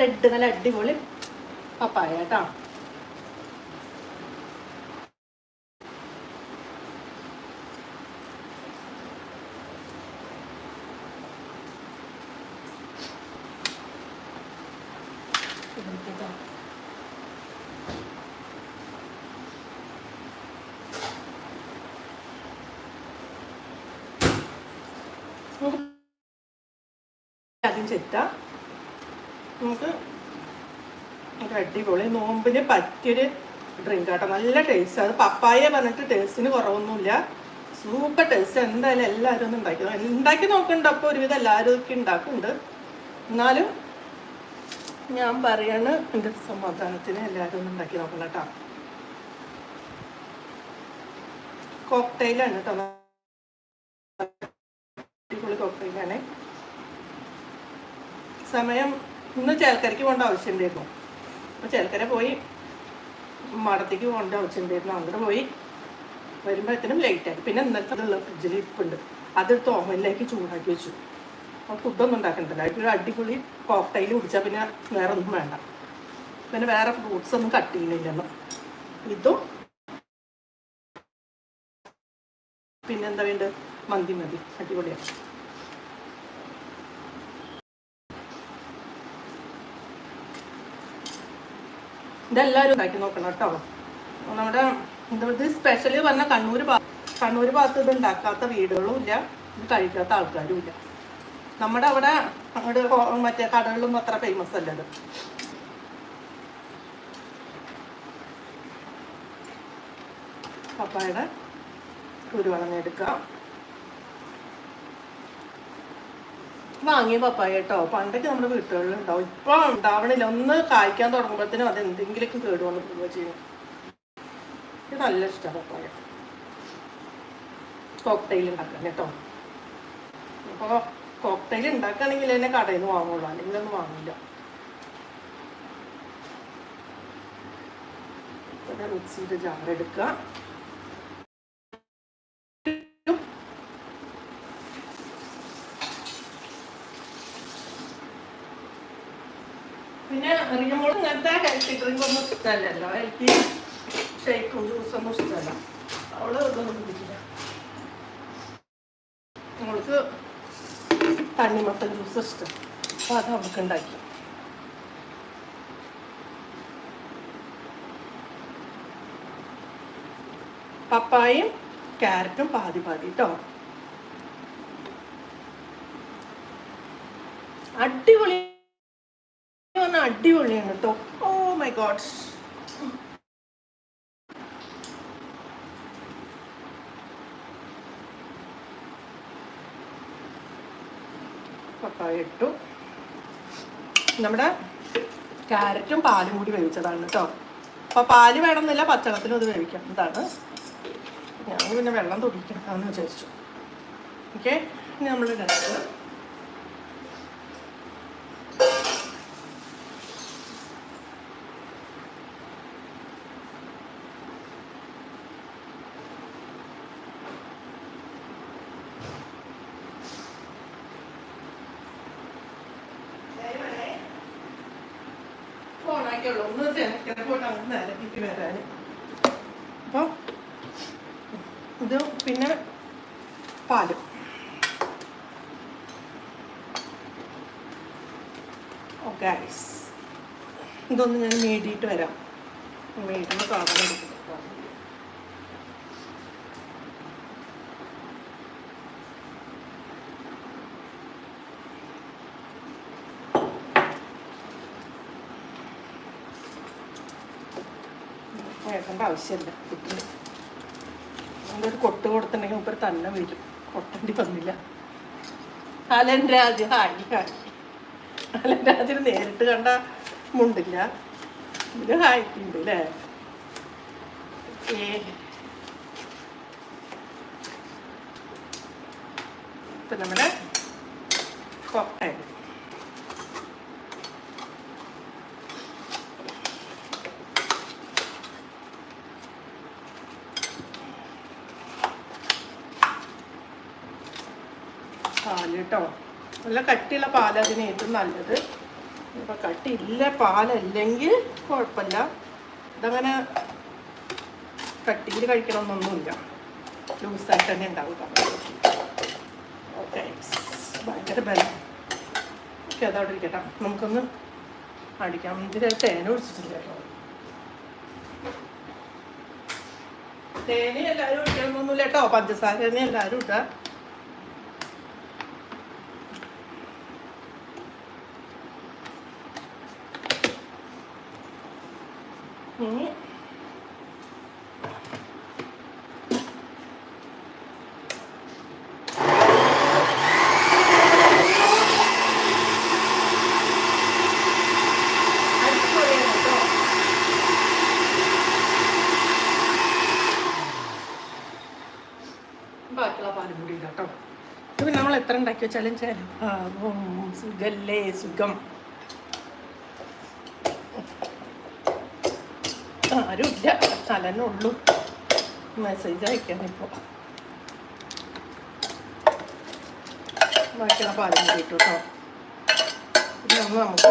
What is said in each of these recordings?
Red നല്ല അടിപൊളി പപ്പായ കേട്ടോ. ആദ്യം ചെത്ത. നമുക്ക് ഒരു അടിപൊളി നോമ്പിന് പറ്റിയൊരു ഡ്രിങ്ക് ആട്ടോ. നല്ല ടേസ്റ്റ് അത് പപ്പായ പറഞ്ഞിട്ട് ടേസ്റ്റിന് കുറവൊന്നുമില്ല. സൂപ്പർ ടേസ്റ്റ് എന്തായാലും എല്ലാവരും ഒന്ന് ഉണ്ടാക്കി ഉണ്ടാക്കി നോക്കുന്നുണ്ട് അപ്പോൾ ഒരുവിധം എല്ലാവരും ഒക്കെ ഉണ്ടാക്കുന്നുണ്ട്. എന്നാലും ഞാൻ പറയാണ് എന്റെ സമാധാനത്തിന് എല്ലാവരും ഒന്ന് ഉണ്ടാക്കി നോക്കണം കേട്ടോ. കോക്ടൈലാണ് കേട്ടോ. അടിപൊളി കോക്ടെയിലാണ് സമയം ഇന്ന് ചേർക്കരയ്ക്ക് പോകേണ്ട ആവശ്യമുണ്ടായിരുന്നു. അപ്പോൾ ചേൽക്കര പോയി മടത്തേക്ക് പോകേണ്ട ആവശ്യമുണ്ടായിരുന്നു. അങ്ങോട്ട് പോയി വരുമ്പോഴത്തേനും ലേറ്റായി പിന്നെ ഇന്നത്തെ ഉള്ള ഫ്രിഡ്ജിൽ ഇരിപ്പുണ്ട്. അതെടുത്ത് ഓവനിലേക്ക് ചൂടാക്കി വെച്ചു. അപ്പോൾ ഫുഡൊന്നും ഉണ്ടാക്കണ്ടല്ലോ. ഒരു അടിപൊളി കോക്ടൈൽ കുടിച്ചാൽ പിന്നെ വേറെ ഒന്നും വേണ്ട. പിന്നെ വേറെ ഫ്രൂട്ട്സ് ഒന്നും കട്ട് ചെയ്യുന്നില്ലെന്ന് ഇതും പിന്നെന്താ വേണ്ടത്? മന്തി മതി. അടിപൊളിയാണ് ഇതെല്ലാവരും ഉണ്ടാക്കി നോക്കണം കേട്ടോ. നമ്മുടെ ഇത് സ്പെഷ്യലി പറഞ്ഞ കണ്ണൂർ ഭാ കണ്ണൂർ ഭാഗത്ത് ഇത് ഉണ്ടാക്കാത്ത വീടുകളും ഇല്ല. ഇത് കഴിക്കാത്ത ആൾക്കാരും ഇല്ല. നമ്മുടെ അവിടെ അവിടെ മറ്റേ കടകളിലൊന്നും അത്ര ഫേമസ് അല്ല ഇത്. പപ്പായുടെ കുരുവളഞ്ഞെടുക്കുക വാങ്ങിയ പപ്പായ കേട്ടോ. പണ്ടൊക്കെ നമ്മുടെ വീട്ടുകളിൽ ഉണ്ടാവും. ഇപ്പൊ ഉണ്ടാവണില്ല. ഒന്ന് കായ്ക്കാൻ തുടങ്ങുമ്പോഴത്തേനും അത് എന്തെങ്കിലുമൊക്കെ കേട് വന്ന് പോവുക ചെയ്യും. ഇത് നല്ല ഇഷ്ടമാണ് പപ്പായ. കോക്ടെയിൽ ഉണ്ടാക്കാൻ കേട്ടോ. അപ്പോൾ കോക്ടെയിൽ ഉണ്ടാക്കുകയാണെങ്കിൽ എന്നെ കടയിൽ നിന്ന് വാങ്ങുള്ളൂ. അല്ലെങ്കിൽ ഒന്നും വാങ്ങില്ല. മിക്സിയുടെ ജാർ എടുക്കുക. പിന്നെ അറിയുമ്പോൾ ഇങ്ങനത്തെ ഹെൽത്തി ഡ്രിങ്ക് ഒന്നും ഇഷ്ടമല്ലല്ലോ. ഹെൽത്തി ഷേക്കും ജ്യൂസൊന്നും ഇഷ്ടമല്ല. അവൾ ഇതൊന്നും കുടിക്കില്ല. അവൾക്ക് തണ്ണിമത്തൻ ജ്യൂസ് ഇഷ്ടം. അപ്പോൾ അത് അവൾക്ക് ഉണ്ടാക്കി. പപ്പായും ക്യാരറ്റും പാതി പാതി കേട്ടോ അടിപൊളി കേട്ടോ ഓ മൈ ഗോഡ് ഇട്ടു. നമ്മുടെ ക്യാരറ്റും പാലും കൂടി വേവിച്ചതാണ് കേട്ടോ. അപ്പോൾ പാൽ വേണമെന്നില്ല പച്ചളത്തിനും അത് വേവിക്കാം. ഇതാണ്. ഞാൻ പിന്നെ വെള്ളം തുടിക്കണം എന്ന് വിചാരിച്ചു. ഓക്കെ ഇനി നമ്മൾ ഇടേണ്ടത് ഓണാക്കിയുള്ളൂ ഒന്ന് അപ്പോൾ ഇത് പിന്നെ പാൽ. ഇതൊന്ന് ഞാൻ മേടിയിട്ട് വരാം. മേടിക്കുന്ന സാധനം എടുക്കുന്നു ആവശ്യമില്ല. കുട്ടിന് ഒരു കൊട്ട് കൊടുത്തിട്ടുണ്ടെങ്കിൽ മുപ്പര് തന്നെ വരും. കൊട്ടേണ്ടി വന്നില്ല. Alan Raj hi hi. Allen രാജിന് നേരിട്ട് കണ്ട മുണ്ടില്ല. ഇത് ഹായ്ക്കുണ്ട് അല്ലേ ഏ. ഇപ്പം നമ്മുടെ കൊട്ട പാൽ കേട്ടോ. നല്ല കട്ടിയുള്ള പാൽ അതിന് ഏറ്റവും നല്ലത്. ഇപ്പൊ കട്ടിയില്ല പാലല്ലെങ്കിൽ കുഴപ്പമില്ല. ഇതങ്ങനെ കട്ടിയിൽ കഴിക്കണമെന്നൊന്നുമില്ല. ലൂസായിട്ട് തന്നെ ഉണ്ടാവുക. ഓക്കെ ഭയങ്കര ബലം. ഓക്കെ അതവിടെ ഇരിക്കട്ടെ. നമുക്കൊന്ന് അടിക്കാം. ഇതിൽ തേന ഒഴിച്ചിട്ടില്ല കേട്ടോ. തേന എല്ലാവരും ഒഴിക്കണമെന്നൊന്നുമില്ല കേട്ടോ. പഞ്ചസാര തന്നെ എല്ലാവരും ഇട്ടാ ഇനി ബാക്കിയുള്ള പാലും കൂടി ഇടാം കേട്ടോ നമ്മൾ എത്ര ഉണ്ടാക്കി വെച്ചാലും സുഖല്ലേ സുഖം. ആരും ഇല്ല തലന്നെ ഉള്ളൂ. മെസ്സേജ് അയക്കാനിപ്പോൾ ബാക്കിയുള്ള പാലും കൂടി ഇട്ടു കേട്ടോ ഇനി നമുക്ക്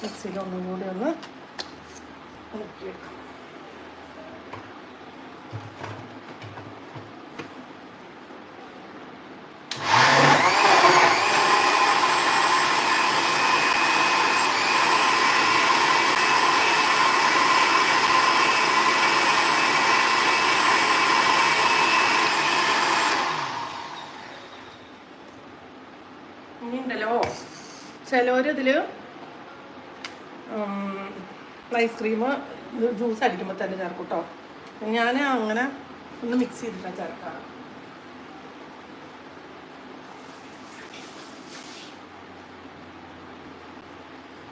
മിക്സിയിൽ ഒന്നും കൂടി ഒന്ന് നോക്കിയെടുക്കാം ഇനി ഉണ്ടല്ലോ ചിലവർ ഇതിൽ ഐസ്ക്രീം ജ്യൂസ് അടിക്കുമ്പോൾ തന്നെ ചേർക്കും കേട്ടോ ഞാൻ അങ്ങനെ ഒന്ന് മിക്സ് ചെയ്തിട്ടാണ് ചേർക്കാം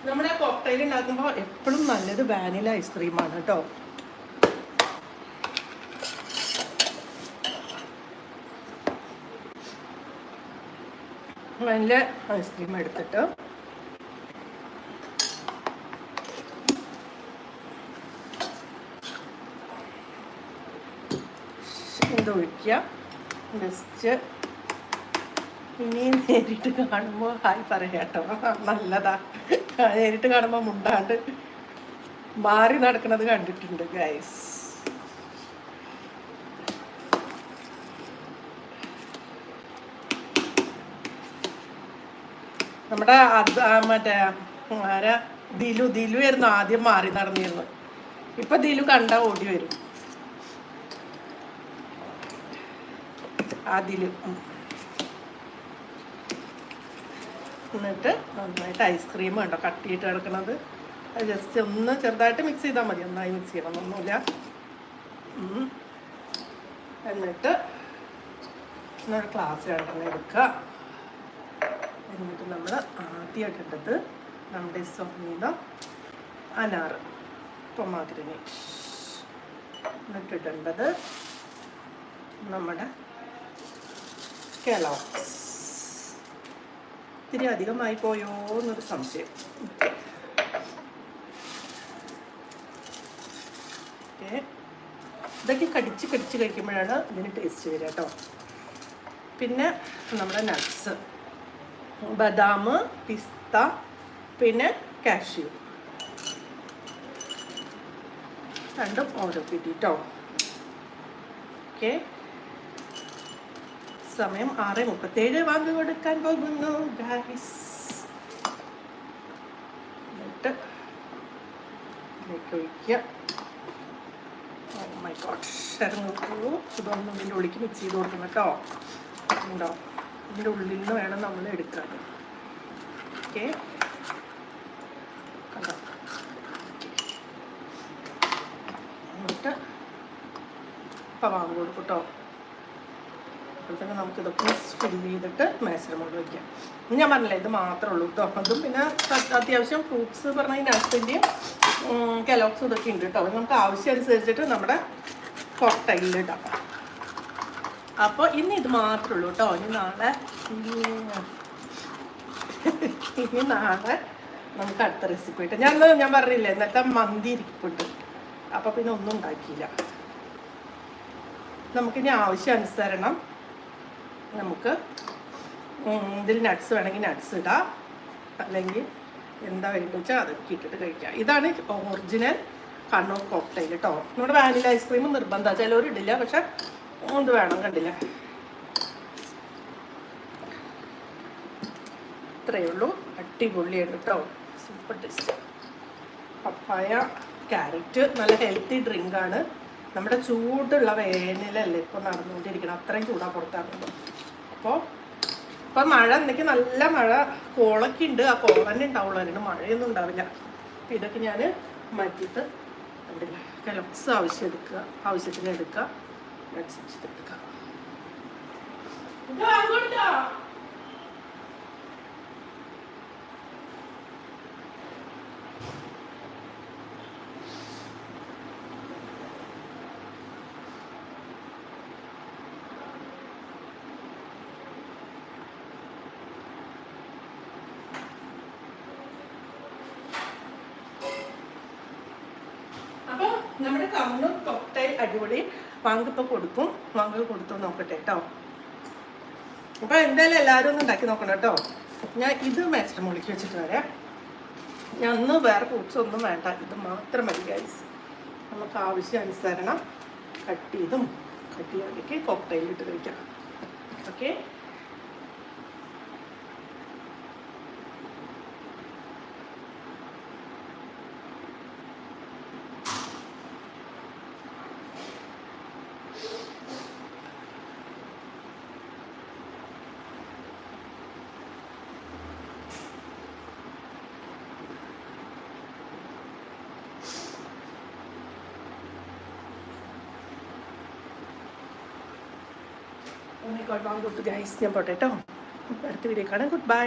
നമ്മുടെ കോക്ടൈൽ ഉണ്ടാക്കുമ്പോൾ എപ്പോഴും നല്ലത് വാനില ഐസ്ക്രീമാണ് കേട്ടോ വാനില ഐസ്ക്രീം എടുത്തിട്ട് ഇതൊഴിക്കുക ജസ്റ്റ് ഇനിയും നേരിട്ട് കാണുമ്പോൾ ഹായ് പറയാം കേട്ടോ. നല്ലതാ. നേരിട്ട് കാണുമ്പോൾ മുണ്ടാണ്ട് മാറി നടക്കുന്നത് കണ്ടിട്ടുണ്ട് ഗൈസ് നമ്മുടെ അത് മറ്റേ ആരാ? ദിലു. ദിലു ആയിരുന്നു ആദ്യം മാറി നടന്നിരുന്നത്. ഇപ്പൊ ദിലു കണ്ട ഓടി വരും. ഉം. എന്നിട്ട് നന്നായിട്ട് ഐസ്ക്രീം കണ്ടോ? കട്ടിയിട്ട് കിടക്കണത്. അത് ജസ്റ്റ് ഒന്ന് ചെറുതായിട്ട് മിക്സ് ചെയ്താൽ മതി. നന്നായി മിക്സ് ചെയ്യണം. ഒന്നുമില്ല. ഉം. എന്നിട്ട് ഒരു ക്ലാസ് രണ്ടെണ്ണം എടുക്കുക. എന്നിട്ട് നമ്മൾ ആദ്യമായിട്ട് ഇട്ടത് നമ്മുടെ സ്വന്തം അനാറ് പൊമാഗ്രനേറ്റ് എന്നിട്ടിടേണ്ടത് നമ്മുടെ കെലോക്സ് ഇത്തിരി അധികമായി പോയോ എന്നൊരു സംശയം. ഇതൊക്കെ കടിച്ച് കടിച്ച് കഴിക്കുമ്പോഴാണ് ഇതിന് ടേസ്റ്റ് വരിക കേട്ടോ. പിന്നെ നമ്മുടെ നട്ട്സ് ബദാം പിസ്ത പിന്നെ കാഷ്യൂ രണ്ടും ഓരോ പിടി കേട്ടോ. ഓക്കെ. സമയം ആറ് മുപ്പത്തേഴ് വാങ്ങി കൊടുക്കാൻ പോകുന്നു ഗായ്സ് എന്നിട്ട് ഇതിലേക്ക് ഒഴിക്കുക. മൈ ഗോഡ് ഇറങ്ങൂ ഇതൊന്നും ഇതിന്റെ ഉള്ളിക്ക് മിക്സ് ചെയ്ത് കൊടുക്കണം കേട്ടോ. ഉണ്ടോ? ഇതിന്റെ ഉള്ളിൽ നിന്ന് വേണം നമ്മൾ എടുക്കാൻ. ഓക്കെ കണ്ടോ? എന്നിട്ട് ഇപ്പം വാങ്ങി കൊടുക്കും കേട്ടോ. അപ്പോഴത്തേക്ക് നമുക്ക് ഇതൊക്കെ ഫിൽ ചെയ്തിട്ട് മേശയുടെ മുകളിൽ വയ്ക്കാം ഞാൻ പറഞ്ഞില്ല ഇത് മാത്രമേ ഉള്ളൂ കേട്ടോ അതും പിന്നെ അത്യാവശ്യം ഫ്രൂട്ട്സ് പറഞ്ഞ നട്സിന്റെയും കെലോക്സും ഇതൊക്കെ ഉണ്ട് കേട്ടോ അത് നമുക്ക് ആവശ്യം അനുസരിച്ചിട്ട് നമ്മുടെ കൊട്ടയിൽ കേട്ടോ അപ്പോൾ ഇന്ന് ഇത് മാത്രമേ ഉള്ളൂ കേട്ടോ ഇനി നാളെ ഇനി നാളെ നമുക്ക് അടുത്ത റെസിപ്പി കിട്ടും ഞാൻ ഞാൻ പറഞ്ഞില്ല ഇന്നത്തെ മന്തി ഇരിപ്പുണ്ട് അപ്പോൾ പിന്നെ ഒന്നും ഉണ്ടാക്കിയില്ല. നമുക്കിനി ആവശ്യാനുസരണം നമുക്ക്. ഇതിൽ നട്ട്സ് വേണമെങ്കിൽ നട്ട്സ് ഇടാം. അല്ലെങ്കിൽ എന്താ വേണ്ടത് വെച്ചാൽ അതൊക്കെ ഇട്ടിട്ട് കഴിക്കാം. ഇതാണ് ഒറിജിനൽ കണ്ണൂർ കോക്ടൈൽ കേട്ടോ നമ്മുടെ വാനില ഐസ്ക്രീം നിർബന്ധമാണ് ചിലവർ ഇടില്ല പക്ഷെ ഇത് വേണം കണ്ടില്ല. ഇത്രയേ ഉള്ളൂ. അടിപൊളിയാണ് കേട്ടോ സൂപ്പർ ടേസ്റ്റ് പപ്പായ ക്യാരറ്റ് നല്ല ഹെൽത്തി ഡ്രിങ്കാണ് നമ്മുടെ ചൂടുള്ള വേനലല്ലേ ഇപ്പോൾ നടന്നുകൊണ്ടിരിക്കണം അത്രയും ചൂടാ പുറത്താകുമ്പോൾ അപ്പോൾ ഇപ്പം മഴ എന്തെങ്കിലും നല്ല മഴ. കോളൊക്കെ ഉണ്ട് ആ കോള തന്നെ ഉണ്ടാവുള്ളൂ. അതിന് മഴയൊന്നും ഉണ്ടാവില്ല. അപ്പം ഇതൊക്കെ ഞാൻ മാറ്റിയിട്ട് അവിടെ കിളപ്സ് ആവശ്യം എടുക്കുക. ആവശ്യത്തിന് എടുക്കുക. അനുസരിച്ചിട്ട് എടുക്കുക. നമ്മുടെ കണ്ണൂർ കോക്ടൈൽ അടിപൊളി വാങ്ങിപ്പോൾ കൊടുക്കും. വാങ്ങൽ കൊടുത്തു നോക്കട്ടെ കേട്ടോ അപ്പോൾ എന്തായാലും എല്ലാരും ഒന്ന് ഉണ്ടാക്കി നോക്കണം കേട്ടോ ഞാൻ ഇത് മേച്ചിട്ട് മുളിക്ക് വെച്ചിട്ട് വരാം. ഞാൻ ഒന്ന് വേറെ ഫ്രൂട്ട്സ് ഒന്നും വേണ്ട. ഇത് മാത്രം മതി ഗൈസ് നമുക്ക് ആവശ്യാനുസരണം കട്ട് ചെയ്തും കട്ട് ചെയ്യാതിലേക്ക് കോക്ടൈലിട്ട് കഴിക്കാം. ഓക്കെ ഗുഡ് വാങ്ങി കൊടുത്തു ഗൈസ് ഞാൻ പോട്ടെ കേട്ടോ? അടുത്ത വീഡിയോ കാണാം. Good bye